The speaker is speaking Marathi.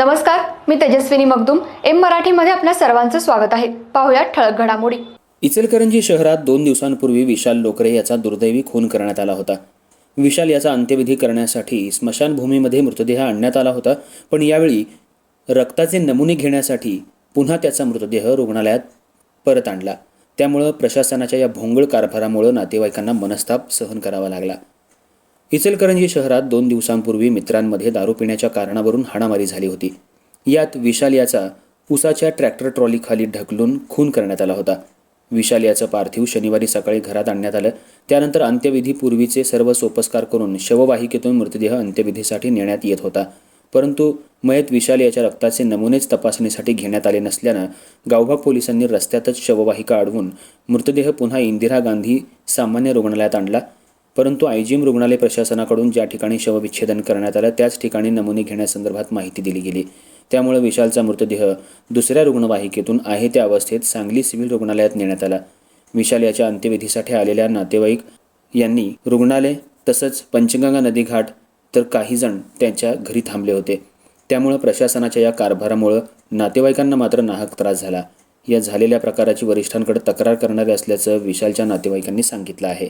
नमस्कार मी तेजस्विनी मगदुम. एम मराठीमध्ये आपल्या सर्वांचं स्वागत आहे. पाहुयात ठळक घडामोडी. इचलकरंजी शहरात दोन दिवसांपूर्वी विशाल लोकरे याचा दुर्दैवी खून करण्यात आला होता. विशाल याचा अंत्यविधी करण्यासाठी स्मशानभूमीमध्ये मृतदेह आणण्यात आला होता पण यावेळी रक्ताचे नमुने घेण्यासाठी पुन्हा त्याचा मृतदेह रुग्णालयात परत आणला. त्यामुळं प्रशासनाच्या या भोंगळ कारभारामुळं नातेवाईकांना मनस्ताप सहन करावा लागला. इचलकरंजी शहरात दोन दिवसांपूर्वी मित्रांमध्ये दारू पिण्याच्या कारणावरून हाणामारी झाली होती. यात विशाल याचा उसाच्या ट्रॅक्टर ट्रॉलीखाली ढकलून खून करण्यात आला होता. विशाल याचं पार्थिव शनिवारी सकाळी घरात आणण्यात आलं. त्यानंतर अंत्यविधीपूर्वीचे सर्व सोपस्कार करून शववाहिकेतून मृतदेह अंत्यविधीसाठी नेण्यात येत होता. परंतु मयत विशाल याच्या रक्ताचे नमुनेच तपासणीसाठी घेण्यात आले नसल्यानं गावभाग पोलिसांनी रस्त्यातच शववाहिका अडवून मृतदेह पुन्हा इंदिरा गांधी सामान्य रुग्णालयात आणला. परंतु आयजीएम रुग्णालय प्रशासनाकडून ज्या ठिकाणी शवविच्छेदन करण्यात आलं त्याच ठिकाणी नमुने घेण्यासंदर्भात माहिती दिली गेली. त्यामुळे विशालचा मृतदेह दुसऱ्या रुग्णवाहिकेतून आहे त्या अवस्थेत सांगली सिव्हिल रुग्णालयात नेण्यात आला. विशाल याच्या अंत्यविधीसाठी आलेल्या नातेवाईक यांनी रुग्णालय तसंच पंचगंगा नदी घाट तर काही जण त्यांच्या घरी थांबले होते. त्यामुळं प्रशासनाच्या या कारभारामुळं नातेवाईकांना मात्र नाहक त्रास झाला. या झालेल्या प्रकाराची वरिष्ठांकडे तक्रार करणारे असल्याचं विशालच्या नातेवाईकांनी सांगितलं आहे.